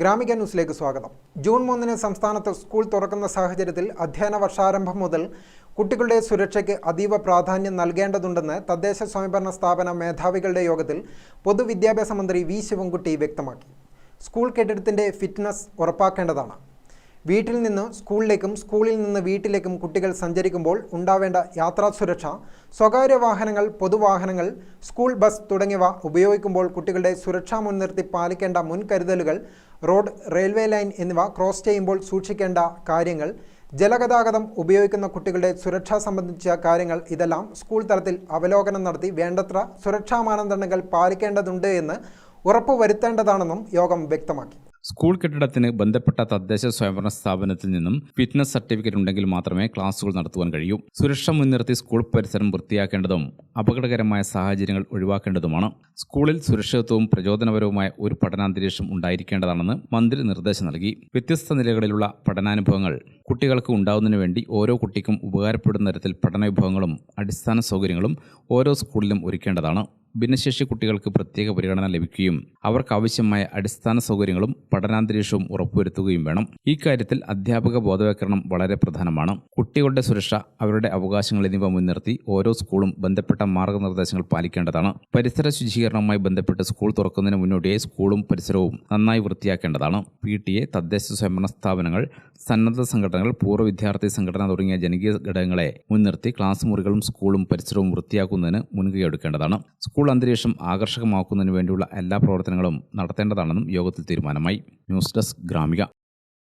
ഗ്രാമിക ന്യൂസിലേക്ക് സ്വാഗതം. ജൂൺ മൂന്നിന് സംസ്ഥാനത്ത് സ്കൂൾ തുറക്കുന്ന സാഹചര്യത്തിൽ അധ്യയന വർഷാരംഭം മുതൽ കുട്ടികളുടെ സുരക്ഷയ്ക്ക് അതീവ പ്രാധാന്യം നൽകേണ്ടതുണ്ടെന്ന് തദ്ദേശ സ്വയംഭരണ സ്ഥാപന മേധാവികളുടെ യോഗത്തിൽ പൊതുവിദ്യാഭ്യാസ മന്ത്രി വി ശിവൻകുട്ടി വ്യക്തമാക്കി. സ്കൂൾ കെട്ടിടത്തിന്റെ ഫിറ്റ്നസ് ഉറപ്പാക്കേണ്ടതാണ്. വീട്ടിൽ നിന്ന് സ്കൂളിലേക്കും സ്കൂളിൽ നിന്ന് വീട്ടിലേക്കും കുട്ടികൾ സഞ്ചരിക്കുമ്പോൾ ഉണ്ടാവേണ്ട യാത്രാ സുരക്ഷ സ്വകാര്യ വാഹനങ്ങൾ പൊതുവാഹനങ്ങൾ സ്കൂൾ ബസ് തുടങ്ങിയവ ഉപയോഗിക്കുമ്പോൾ കുട്ടികളുടെ സുരക്ഷാ മുൻനിർത്തി പാലിക്കേണ്ട മുൻകരുതലുകൾ റോഡ് റെയിൽവേ ലൈൻ എന്നിവ ക്രോസ് ചെയ്യുമ്പോൾ സൂക്ഷിക്കേണ്ട കാര്യങ്ങൾ ജലഗതാഗതം ഉപയോഗിക്കുന്ന കുട്ടികളുടെ സുരക്ഷ സംബന്ധിച്ച കാര്യങ്ങൾ ഇതെല്ലാം സ്കൂൾ തലത്തിൽ അവലോകനം നടത്തി വേണ്ടത്ര സുരക്ഷാ മാനദണ്ഡങ്ങൾ പാലിക്കേണ്ടതുണ്ട് എന്ന് ഉറപ്പുവരുത്തേണ്ടതാണെന്നും യോഗം വ്യക്തമാക്കി. സ്കൂൾ കെട്ടിടത്തിന് ബന്ധപ്പെട്ട തദ്ദേശ സ്വയംഭരണ സ്ഥാപനത്തിൽ നിന്നും ഫിറ്റ്നസ് സർട്ടിഫിക്കറ്റ് ഉണ്ടെങ്കിൽ മാത്രമേ ക്ലാസുകൾ നടത്തുവാൻ കഴിയൂ. സുരക്ഷ മുൻനിർത്തി സ്കൂൾ പരിസരം വൃത്തിയാക്കേണ്ടതും അപകടകരമായ സാഹചര്യങ്ങൾ ഒഴിവാക്കേണ്ടതുമാണ്. സ്കൂളിൽ സുരക്ഷിതത്വവും പ്രചോദനപരവുമായ ഒരു പഠനാന്തരീക്ഷം ഉണ്ടായിരിക്കേണ്ടതാണെന്ന് മന്ത്രി നിർദ്ദേശം നൽകി. വ്യത്യസ്ത നിലകളിലുള്ള പഠനാനുഭവങ്ങൾ കുട്ടികൾക്ക് ഉണ്ടാവുന്നതിന് വേണ്ടി ഓരോ കുട്ടിക്കും ഉപകാരപ്പെടുന്ന തരത്തിൽ പഠന വിഭവങ്ങളും അടിസ്ഥാന സൗകര്യങ്ങളും ഓരോ സ്കൂളിലും ഒരുക്കേണ്ടതാണ്. ഭിന്നശേഷി കുട്ടികൾക്ക് പ്രത്യേക പരിഗണന ലഭിക്കുകയും അവർക്ക് ആവശ്യമായ അടിസ്ഥാന സൗകര്യങ്ങളും പഠനാന്തരീക്ഷവും ഉറപ്പുവരുത്തുകയും വേണം. ഇക്കാര്യത്തിൽ അധ്യാപക ബോധവൽക്കരണം വളരെ പ്രധാനമാണ്. കുട്ടികളുടെ സുരക്ഷ അവരുടെ അവകാശങ്ങൾ എന്നിവ മുൻനിർത്തി ഓരോ സ്കൂളും ബന്ധപ്പെട്ട മാർഗനിർദ്ദേശങ്ങൾ പാലിക്കേണ്ടതാണ്. പരിസര ശുചീകരണവുമായി ബന്ധപ്പെട്ട് സ്കൂൾ തുറക്കുന്നതിന് മുന്നോടിയായി സ്കൂളും പരിസരവും നന്നായി വൃത്തിയാക്കേണ്ടതാണ്. പി ടി എ തദ്ദേശ സ്വയംഭരണ സ്ഥാപനങ്ങൾ സന്നദ്ധ സംഘടനകൾ പൂർവ വിദ്യാർത്ഥി സംഘടന തുടങ്ങിയ ജനകീയ ഘടകങ്ങളെ മുൻനിർത്തി ക്ലാസ് മുറികളും സ്കൂളും പരിസരവും വൃത്തിയാക്കുന്നതിന് മുൻകൈ എടുക്കേണ്ടതാണ്. സ്കൂൾ അന്തരീക്ഷം ആകർഷകമാക്കുന്നതിന് വേണ്ടിയുള്ള എല്ലാ പ്രവർത്തനങ്ങളും നടത്തേണ്ടതാണെന്നും യോഗത്തിൽ തീരുമാനമായി. News desk Gramika.